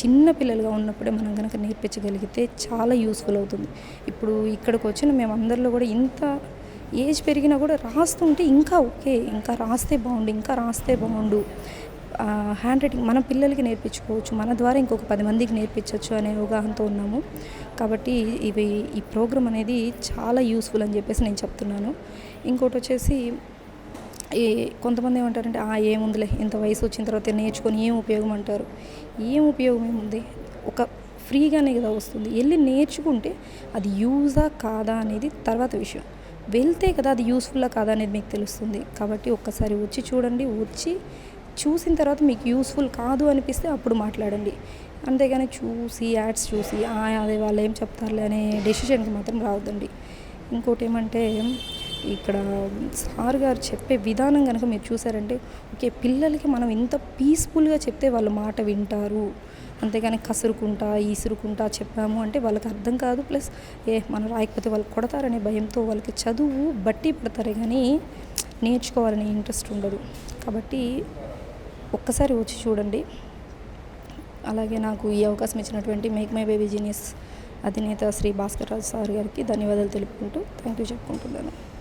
చిన్న పిల్లలుగా ఉన్నప్పుడే మనం కనుక నేర్పించగలిగితే చాలా యూస్ఫుల్ అవుతుంది. ఇప్పుడు ఇక్కడికి వచ్చిన మేము అందరిలో కూడా ఇంత ఏజ్ పెరిగినా కూడా రాస్తుంటే ఇంకా ఓకే ఇంకా రాస్తే బాగుండు ఇంకా రాస్తే బాగుండు. హ్యాండ్ రైటింగ్ మన పిల్లలకి నేర్పించుకోవచ్చు మన ద్వారా ఇంకొక పది మందికి నేర్పించవచ్చు అనే అవగాహనతో ఉన్నాము. కాబట్టి ఇవి ఈ ప్రోగ్రామ్ అనేది చాలా యూస్ఫుల్ అని చెప్పేసి నేను చెప్తున్నాను. ఇంకోటి వచ్చేసి ఈ కొంతమంది ఏమంటారంటే ఆ ఏముందిలే ఇంత వయసు వచ్చిన తర్వాత నేర్చుకొని ఏం ఉపయోగం? అంటారు. ఏం ఉపయోగం ఏముంది? ఒక ఫ్రీగానే కదా వస్తుంది. వెళ్ళి నేర్చుకుంటే అది యూజా కాదా అనేది తర్వాత విషయం. వెళ్తే కదా అది యూస్ఫుల్లా కాదా అనేది మీకు తెలుస్తుంది. కాబట్టి ఒక్కసారి వచ్చి చూడండి. వచ్చి చూసిన తర్వాత మీకు యూస్ఫుల్ కాదు అనిపిస్తే అప్పుడు మాట్లాడండి. అంతేగాని చూసి యాడ్స్ చూసి "ఆ, అదే వాళ్ళు ఏం చెప్తారులే అనే డెసిషన్కి మాత్రం రావద్దండి. ఇంకోటి ఏమంటే ఇక్కడ సార్ గారు చెప్పే విధానం కనుక మీరు చూసారంటే ఓకే పిల్లలకి మనం ఇంత పీస్ఫుల్గా చెప్తే వాళ్ళు మాట వింటారు. అంతేగాని కసురుకుంటా ఈసురుకుంటా చెప్పాము అంటే వాళ్ళకి అర్థం కాదు. ప్లస్ ఏ మనం రాయకపోతే వాళ్ళు కొడతారనే భయంతో వాళ్ళకి చదువు బట్టి పడతారే కానీ నేర్చుకోవాలనే ఇంట్రెస్ట్ ఉండదు. కాబట్టి ఒక్కసారి వచ్చి చూడండి. అలాగే నాకు ఈ అవకాశం ఇచ్చినటువంటి మేక్ మై బేబీ జీనియస్ అధినేత శ్రీ భాస్కర్ రాజు సార్ గారికి ధన్యవాదాలు తెలుపుకుంటూ థ్యాంక్ యూ చెప్పుకుంటున్నాను.